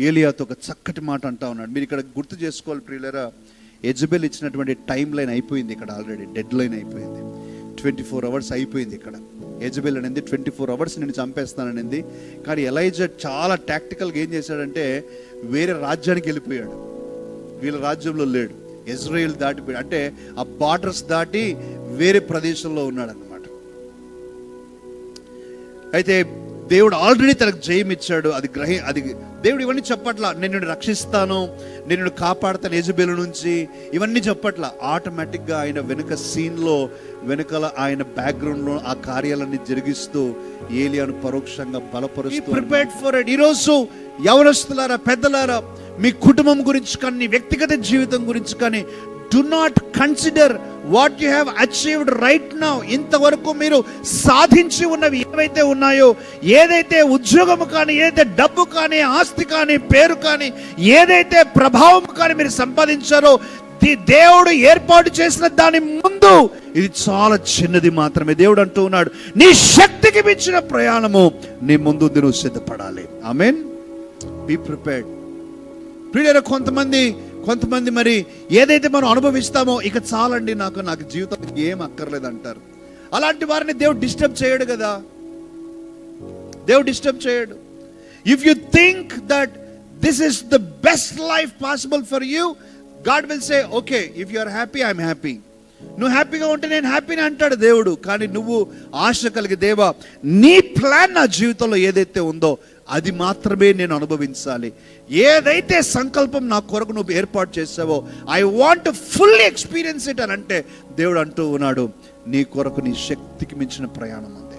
ఏలియాతో ఒక చక్కటి మాట అంటా ఉన్నాడు. మీరు ఇక్కడ గుర్తు చేసుకోవాలి ప్రియులరా ఎజబెల్ ఇచ్చినటువంటి టైం లైన్ అయిపోయింది ఇక్కడ ఆల్రెడీ డెడ్ లైన్ అయిపోయింది. ట్వంటీ ఫోర్ అవర్స్ అయిపోయింది ఇక్కడ. ఎజబెల్ అనేది ట్వంటీ ఫోర్ అవర్స్ నేను చంపేస్తాననింది కానీ ఎలైజా చాలా టాక్టికల్గా ఏం చేశాడంటే వేరే రాజ్యానికి వెళ్ళిపోయాడు. వీళ్ళ రాజ్యంలో లేడు. ఇజ్రాయెల్ దాటిపోయాడు అంటే ఆ బార్డర్స్ దాటి వేరే ప్రదేశంలో ఉన్నాడు అనమాట అయితే దేవుడు ఆల్రెడీ తనకు జయం ఇచ్చాడు. అది గ్రహి అది దేవుడు ఇవన్నీ చెప్పట్లా నేను రక్షిస్తాను నేను కాపాడుతాను యజబేలు నుంచి. ఇవన్నీ చెప్పట్లా. ఆటోమేటిక్గా ఆయన వెనుక సీన్లో వెనుకల ఆయన బ్యాక్గ్రౌండ్లో ఆ కార్యాలన్నీ జరిగిస్తూ ఏలియాను పరోక్షంగా బలపరుస్తూ ప్రిపేర్డ్ ఫర్ ఇట్ ఈరోజు యవనస్తులారా పెద్దలారా మీ కుటుంబం గురించి కానీ వ్యక్తిగత జీవితం గురించి కానీ do not consider what you have achieved right now ఇంతవరకు మీరు సాధించి ఉన్నవి ఏవైతే ఉన్నాయో ఏదైతే ఉద్యోగము కానీ ఏదైతే డబ్బు కానీ ఆస్తి కానీ పేరు కానీ ఏదైతే ప్రభావం కానీ మీరు సంపాదించారో దేవుడు ఏర్పాటు చేసిన దాని ముందు ఇది చాలా చిన్నది మాత్రమే. దేవుడు అంటూ ఉన్నాడు నీ శక్తికి మించిన ప్రయాణము నీ ముందు నువ్వు సిద్ధపడాలి. ఐ మీన్ బీ ప్రిపేర్డ్ ప్రియుల కొంతమంది కొంతమంది మరి ఏదైతే మనం అనుభవిస్తామో ఇక చాలండి నాకు నాకు జీవితం ఏం అక్కర్లేదు అంటారు అలాంటి వారిని దేవుడు డిస్టర్బ్ చేయడు కదా. దేవుడు డిస్టర్బ్ చేయడు. If you think that this is the best life possible for you God will say okay if you are happy I'm happy నువ్వు హ్యాపీగా ఉంటే నేను హ్యాపీని అంటాడు దేవుడు. కానీ నువ్వు ఆశ కలిగి దేవా నీ ప్లాన్ నా జీవితంలో ఏదైతే ఉందో అది మాత్రమే నేను అనుభవించాలి. ఏదైతే సంకల్పం నా కొరకు నువ్వు ఏర్పాటు చేసావో I want fully experience it అని అంటే దేవుడు అంటూ ఉన్నాడు నీ కొరకు నీ శక్తికి మించిన ప్రయాణం ఉంది